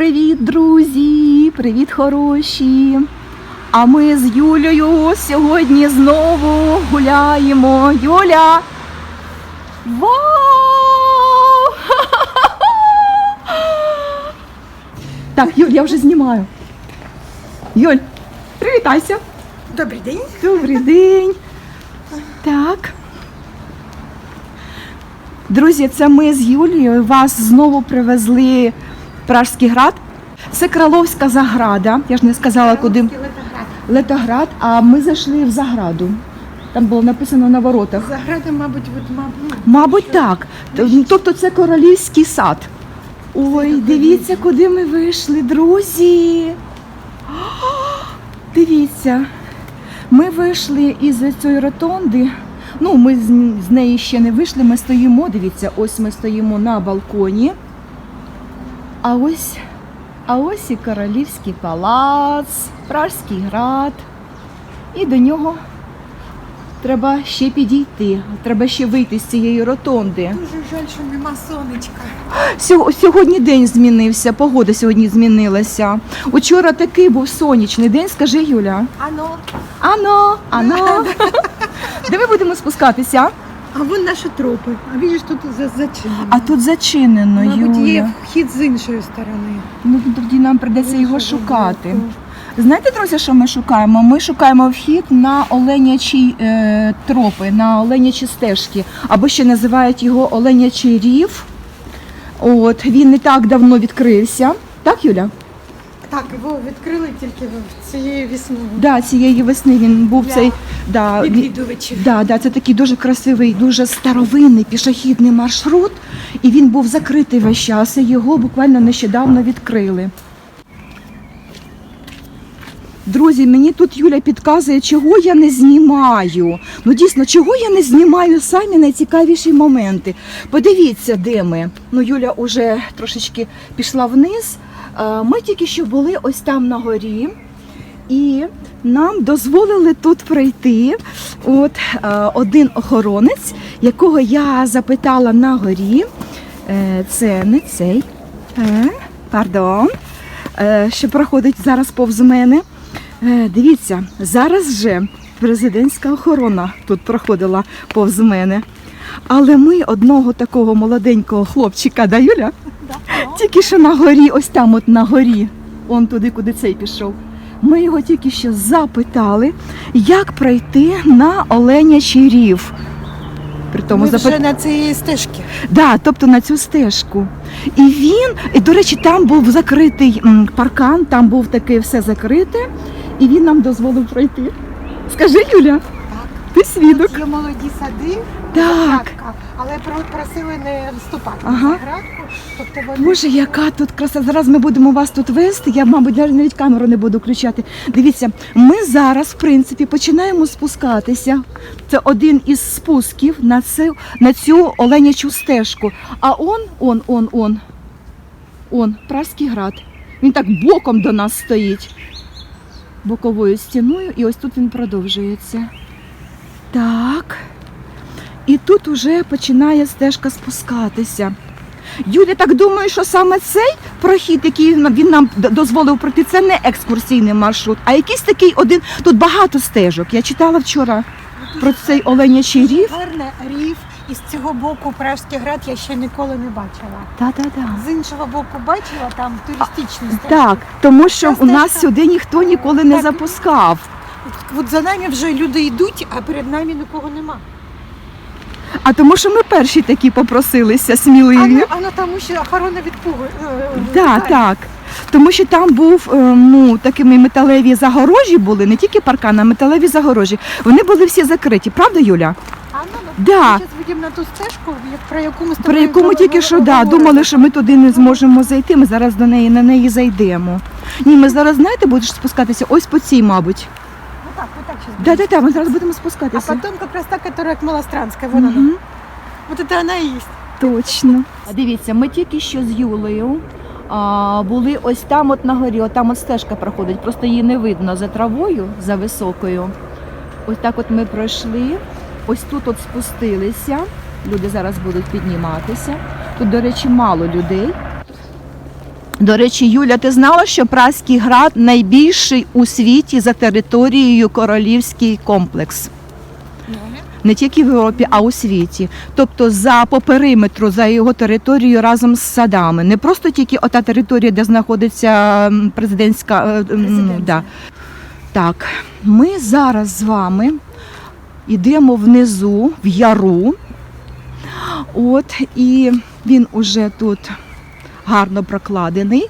Привіт, друзі! Привіт, хороші! А ми з Юлею сьогодні знову гуляємо. Юля! Вау! Так, Юль, я вже знімаю. Юль, привітайся. Добрий день. Добрий день. Так. Друзі, це ми з Юлією вас знову привезли Пражський град. Це Краловська заграда. Я ж не сказала, куди Летоград. Летоград, а ми зайшли в заграду. Там було написано на воротах. Заграда, мабуть, от, мабуть. Мабуть, так. Т- Тобто це королівський сад. Ой, дивіться, куди ми вийшли, друзі. Дивіться. Ми вийшли із цієї ротонди. Ну, ми з неї ще не вийшли. Ми стоїмо. Дивіться, ось ми стоїмо на балконі. А ось, а ось і королівський палац, Пражський град. І до нього Треба ще підійти, треба ще вийти з цієї ротонди. Дуже жаль, що нема сонечка. Сьо- Сьогодні день змінився, погода сьогодні змінилася. Учора такий був сонячний день, скажи Юля. Ано. Ано, ано. Де ми будемо спускатися? А вон наші тропи. А бачиш, тут за- зачинено. А тут зачинено, Мабуть, Юля. є вхід з іншої сторони. Ну тоді нам прийдеться його шукати. Знаєте, друзі, що ми шукаємо? Ми шукаємо вхід на оленячі е, тропи, на оленячі стежки, або ще називають його оленячий рів. От він не так давно відкрився. Так, Юля? Так, його відкрили тільки цієї весною. Да, цієї весни він був Для цей. Да, Відвідувачів. Да, да, це такий дуже красивий, дуже старовинний пішохідний маршрут, і він був закритий весь час. І його буквально нещодавно відкрили. Друзі, мені тут Юля підказує, чого я не знімаю. Ну дійсно, чого я не знімаю самі найцікавіші моменти. Подивіться, де ми. Ну, Юля вже трошечки пішла вниз. Е, Ми тільки що були ось там на горі. І нам дозволили тут пройти от, е, один охоронець, якого я запитала на горі. Е, це не цей, пардон, що проходить зараз повз мене. Дивіться, зараз же президентська охорона тут проходила повз мене. Але ми одного такого молоденького хлопчика, да, Юля? Тільки що на горі, ось там, от на горі, он туди, куди цей пішов. Ми його тільки що запитали, як пройти на Оленячий рів. При тому Ми запит... вже на цій стежці. Да, тобто на цю стежку. І він, і, до речі, там був закритий паркан, там був таке все закрите, і він нам дозволив пройти. Скажи, Юля, Так. ти свідок. Тут є молоді сади, Так. але про- просили не вступати Ага. на заградку. Боже, яка тут краса. Зараз ми будемо вас тут вести. Я, мабуть, навіть навіть камеру не буду включати. Дивіться, ми зараз, в принципі, починаємо спускатися. Це один із спусків на цю, на цю оленячу стежку. А он, он, он, он, он, Пражський град. Він так боком до нас стоїть. Боковою стіною, і ось тут він продовжується. Так. І тут уже починає стежка спускатися. Юля, так думаю, що саме цей прохід, який він нам дозволив пройти, це не екскурсійний маршрут, а якийсь такий один. Тут багато стежок. Я читала вчора про цей оленячий рів. гарне рів. І з цього боку Пражський град я ще ніколи не бачила. Та-та-та. З іншого боку бачила там туристичні стежки. Так, тому що у нас сюди ніхто ніколи не Так. запускав. От за нами вже люди йдуть, а перед нами нікого нема. А тому, що ми перші такі попросилися, сміливі. а ну тому що охорона від пугу. е, Так, е, так. Тому що там був е, ну, такими металеві загорожі були, не тільки паркан, а металеві загорожі. Вони були всі закриті, правда, Юля? А ну, ми зараз вийдемо на ту стежку, про яку ми з Про яку ми тільки що да, думали, що ми туди не зможемо зайти. Ми зараз до неї на неї зайдемо. Ні, ми зараз, знаєте, будеш спускатися ось по цій, мабуть. Вот так, вот так сейчас. Да, да, да, ми зараз будемо А спускатися. потом как раз та, которая как Малостранская, вон она. Мгм. Вот это она и есть. Точно. Дивіться, ми тільки що з Юлею а, були ось там, от на горі, от там от стежка проходить, просто її не видно за травою, за високою. Ось так от ми пройшли, ось тут от спустилися. Люди зараз будуть підніматися. Тут, до речі, мало людей. До речі, Юля, ти знала, що Празький град найбільший у світі за територією королівський комплекс? Не тільки в Європі, а у світі. Тобто за по периметру, за його територією разом з садами. Не просто тільки ота територія, де знаходиться президентська. е, м, Резиденція. Да. Так, ми зараз з вами йдемо внизу, в яру. От, і він уже тут гарно прокладений.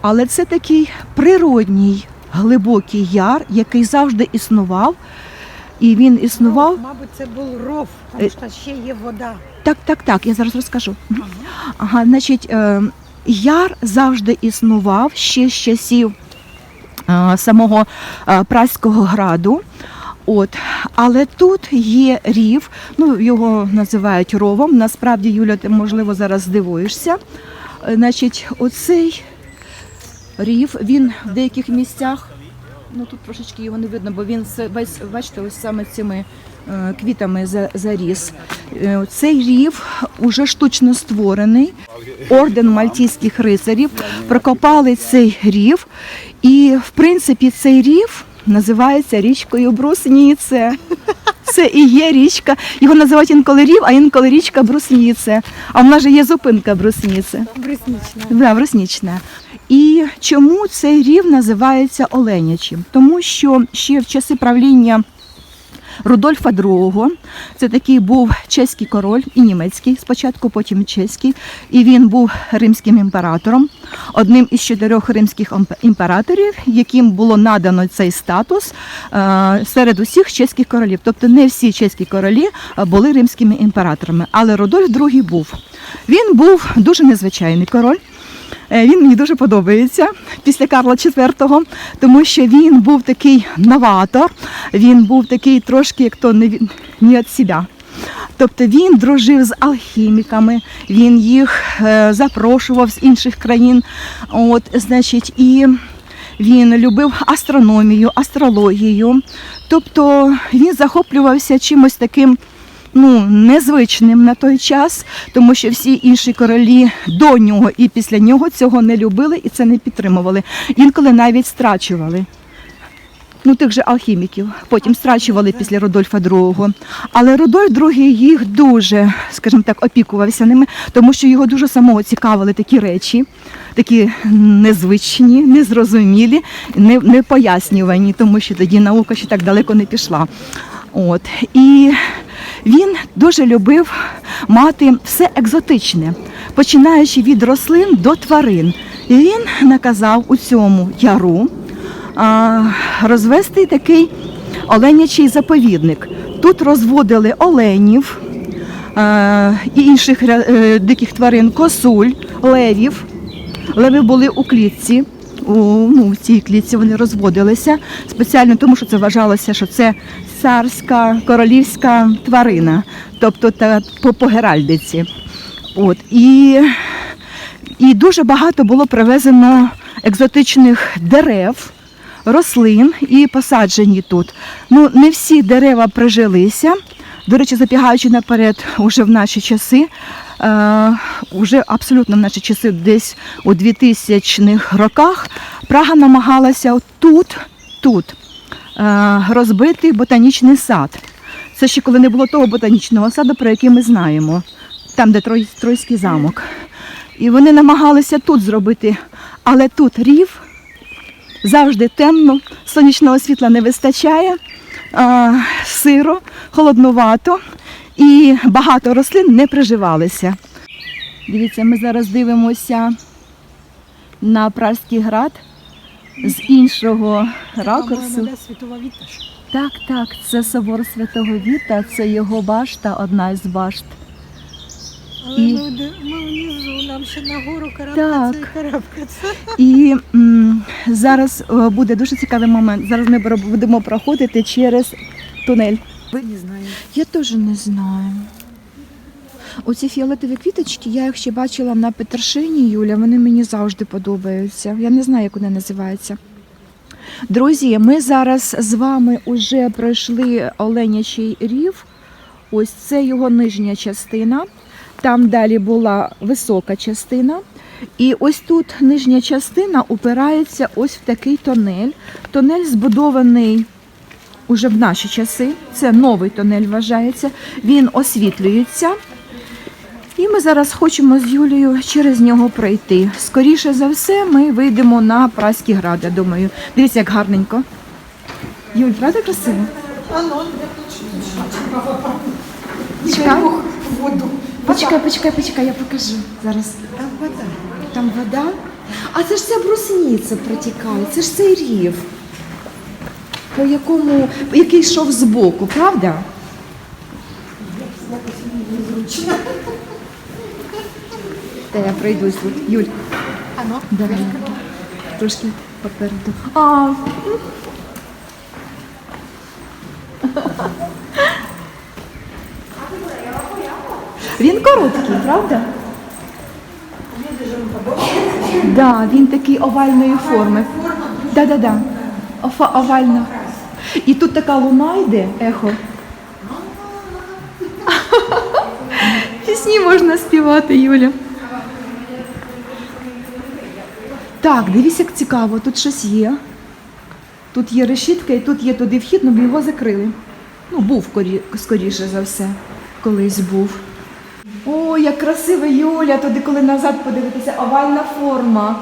Але це такий природній глибокий яр, який завжди існував. І він існував. Ров, мабуть, це був ров, тому що ще є вода. Так, так, так, я зараз розкажу. Мгм. Ага, значить, е, яр завжди існував ще з часів е, самого е, Празького граду. От, але тут є рів, ну його називають ровом. Насправді, Юля, ти можливо зараз здивуєшся. Значить, оцей рів, він в деяких місцях, ну тут трошечки його не видно, бо він весь, бачите, ось саме цими е, квітами за- заріс. Е, Цей рів уже штучно створений. Орден мальтійських рицарів прокопали цей рів, і в принципі цей рів називається річкою Брусніце. Це і є річка. Його називають інколи рів, а інколи річка Брусніце. А в нас же є зупинка Брусніце. Бруснічна. Да, Бруснічна. І чому цей рів називається Оленячим? Тому що ще в часи правління Рудольфа II, це такий був чеський король і німецький, спочатку потім чеський, і він був римським імператором, одним із чотирьох римських імп- імператорів, яким було надано цей статус е, серед усіх чеських королів. Тобто не всі чеські королі е, були римськими імператорами, але Рудольф II був. Він був дуже незвичайний король. Е, Він мені дуже подобається після Карла IV, тому що він був такий новатор, він був такий трошки як то не, не від себе. Тобто він дружив з алхіміками, він їх е, запрошував з інших країн. От, значить, і він любив астрономію, астрологію. Тобто він захоплювався чимось таким ну, незвичним на той час, тому що всі інші королі до нього і після нього цього не любили і це не підтримували. Інколи навіть страчували. Ну, тих же алхіміків, потім страчували після Рудольфа II. Але Рудольф II їх дуже, скажімо так, опікувався ними, тому що його дуже самого цікавили такі речі, такі незвичні, незрозумілі, не, не пояснювані, тому що тоді наука ще так далеко не пішла. От. І він дуже любив мати все екзотичне, починаючи від рослин до тварин. І він наказав у цьому яру а, розвести такий оленячий заповідник. Тут розводили оленів а, і інших е, диких тварин, косуль, левів. Леви були у клітці. Ну, в цій клітці вони розводилися спеціально тому, що це вважалося, що це царська королівська тварина, тобто та по геральдиці. От і, і дуже багато було привезено екзотичних дерев, рослин і посаджені тут. Ну, не всі дерева прижилися. До речі, забігаючи наперед, уже в наші часи, е, уже абсолютно в наші часи, десь у 2000-х роках, Прага намагалася тут, тут е, розбити ботанічний сад. Це ще коли не було того ботанічного саду, про який ми знаємо, там, де Трой, Тройський замок. І вони намагалися тут зробити, але тут рів, завжди темно, сонячного світла не вистачає, сиро, холоднувато і багато рослин не приживалися. Дивіться, ми зараз дивимося на Пражський град з іншого ракурсу. Так, так, це собор Святого Віта, це його башта, одна із башт. Але І- ми, ми внизу, нам ще нагору Так. карабкаться і карабкаться. І м, зараз е, буде дуже цікавий момент. Зараз ми бро- будемо проходити через тунель. Не знаю. Я теж не знаю. Оці фіолетові квіточки, я їх ще бачила на Петершині, Юля, вони мені завжди подобаються. Я не знаю, як вони називаються. Друзі, ми зараз з вами вже пройшли Оленячий рів. Ось це його нижня частина. Там далі була висока частина. І ось тут нижня частина упирається ось в такий тонель. Тонель збудований уже в наші часи. Це новий тонель вважається. Він освітлюється. І ми зараз хочемо з Юлією через нього пройти. Скоріше за все, ми вийдемо на Праські град, я думаю. Дивіться, як гарненько. Юль, правда красиво? Чекай. Воду. Почекай, почекай, почекай, я покажу зараз. Там вода. Там вода. А це ж ця брусниця протікає, це ж цей рів, по якому, який йшов збоку, правда? Та я пройдусь тут. Юль, А ну, давай. Трошки попереду. А, він короткий, правда? Да, він такий овальної форми. Да, да, да. Офа, овальна. І тут така луна йде, ехо. Пісні можна співати, Юля. Так, дивись, як цікаво, тут щось є. Тут є решітка і тут є туди вхід, але його закрили. Ну, був скоріше за все, колись був. О, як красива Юля, туди, коли назад подивитися, овальна форма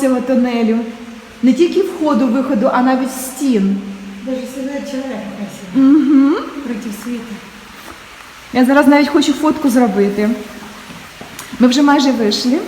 цього тунелю. Не тільки входу, виходу, а навіть стін. Даже силует человека красивый. Угу. Проти світу. Я зараз навіть хочу фотку зробити. Ми вже майже вийшли.